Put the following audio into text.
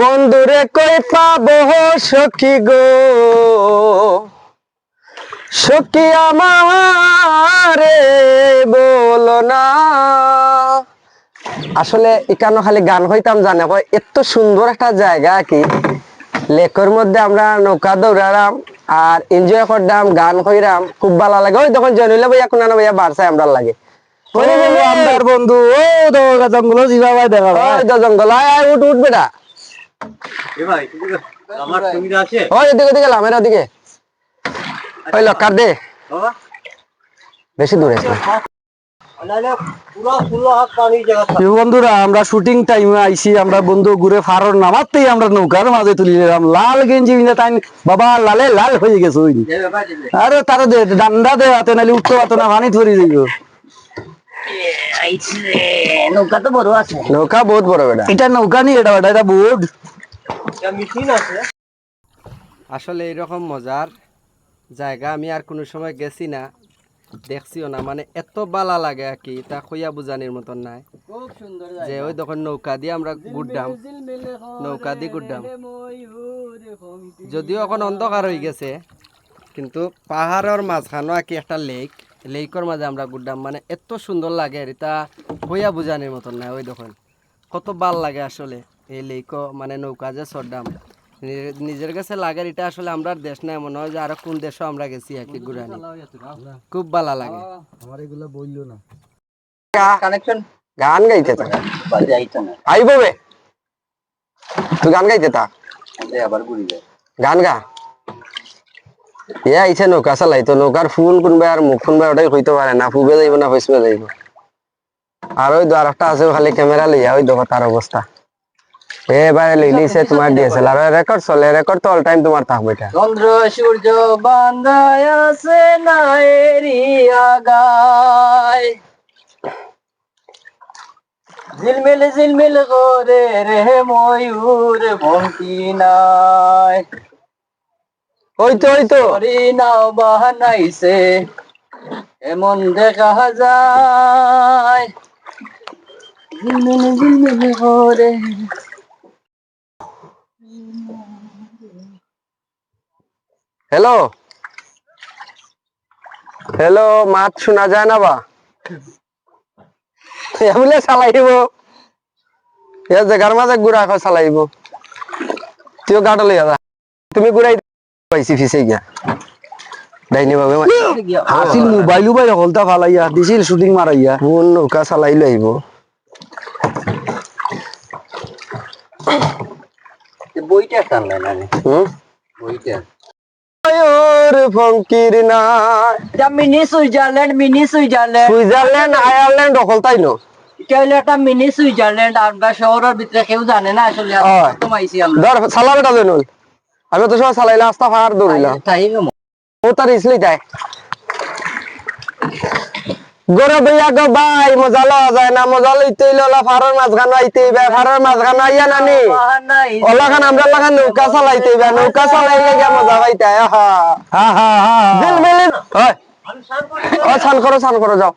বন্ধুরে কই পাবো সখী গো? সখী আমারে বলো না। আসলে এখানে খালি গান হইতাম জানে, কয় এত সুন্দর একটা জায়গা কি? লেকের মধ্যে আমরা নৌকা দৌড়ালাম আর এনজয় করলাম গান কইরাম, খুব ভালো লাগে। ওই তখন জনিলে ভাইয়া, কোনা ভাইয়া বাড়ছে আমরা লাগে। আমার বন্ধু। ও দোকা জঙ্গল জিবা ভাই দেখা ভাই। জঙ্গল। আয় আয় উঠ উঠ বেটা। আমার সুবিধা আছে? ওই এদিকে ওদিকে লামের ওদিকে। ওই লক্কার দে। বেশি দূরে। আছে না। নাহলে পুরো ফুল হাত পানি জায়গা প্রিয় বন্ধুরা আমরা শুটিং টাইমে আইছি আমরা বন্ধু ঘুরে ফারর নামাতেই আমরা নৌকার মাঝে তুলি নিলাম লাল গেঞ্জি তাই বাবা লালে লাল হয়ে গেছে আরে তারা দে ডান্ডা দে হাতে নালি উঠতে পারতো না পানি ধরি যাইব। নৌকা তো বড় আছে। নৌকা বহুত বড় বেটা। এটা নৌকা নি এটা বেটা এটা আছে। আসলে এরকম মজার জায়গা আমি আর কোনো সময় গেছি না দেখছিও না। মানে এত বালা লাগে আর কি তা কইয়া বুঝানির মতন নাই। যে ওই তখন নৌকা দিয়ে আমরা ঘুরতাম নৌকা দিয়ে ঘুরতাম যদিও এখন অন্ধকার হয়ে গেছে কিন্তু পাহাড়ের মাঝখানো আর কি একটা লেক লেকের মাঝে আমরা ঘুরতাম মানে এত সুন্দর লাগে আর এটা কইয়া বুঝানির মতন নাই ওই দেখুন। কত ভালো লাগে আসলে এই লেক মানে নৌকা যে চড়তাম নিজের- কাছে লাগে এটা আসলে আমরা দেশ নাই এমন হয় যে আরও কোন দেশও আমরা গেছি আর কি ঘুরানি। খুব ভালো লাগে। আমার এগুলো বলল না। কানেকশন? গান গাইতে না। আইব বে। তুই গান গাইতে থাক। আবার ঘুরি গান গা। এ আইছে নৌকা চালাই, তো নৌকার ফুল কোনবা আর মুখ কোনবা ওটাই হইতে পারে না ফুবে যাইব না ফেসবে যাইব আর ওই দু আরেকটা আছে, খালি ক্যামেরা লইয়া ওই দেখো তার অবস্থা এবারে লইলিছে তোমার ডিএসএলআর রেকর্ড চলে রেকর্ড তো অল টাইম তোমার থাকবে এটা চন্দ্র সূর্য বান্ধায় আছে না এরিয়া গায় ঝিলমিল ঝিলমিল করে রে ময়ূর ভঙ্কি নাই। ওই তো ওই তো। নাও বাহানাইছে এমন দেখা যায়। হ্যালো হ্যালো মাত শোনা যায় না বা? এমলে চালাইব। এ জেগার মাঝে গুড়া খাও চালাইব। তুইও গাড়ি লইয়া তুমি গুড়াই পাইছি ফিসে গিয়া। ডাইনি বাবে হাসিল মোবাইল উবাইল হলতা ফালাইয়া দিছিল শুটিং মারাইয়া কোন নৌকা চালাই লইব বইটা টানলে না হুম? বইটা ময়ূর ফঙ্কির না mini Switzerland mini Switzerland Switzerland Ireland অকল তাই ন? এটা মিনি সুইজারল্যান্ড আমরা শহরের ভিতরে কেউ জানে না আসলে। প্রথম আমরা ধর আমি তো সব চালাইলাম আস্তা ফার দৌড়িলাম ও তার ইসলি তাই গরো গো ভাই মজা লওয়া যায় না মজা লইতে ললা ফারর মাঝখান আইতে বে ফারর মাঝখান আইয়া নানি আমরা লাগান নৌকা চালাইতে বে নৌকা চালাইলে গিয়া মজা পাইতে হা হা হা হা। দিল মিলিন। ওই ও স্নান করো স্নান করো যাও।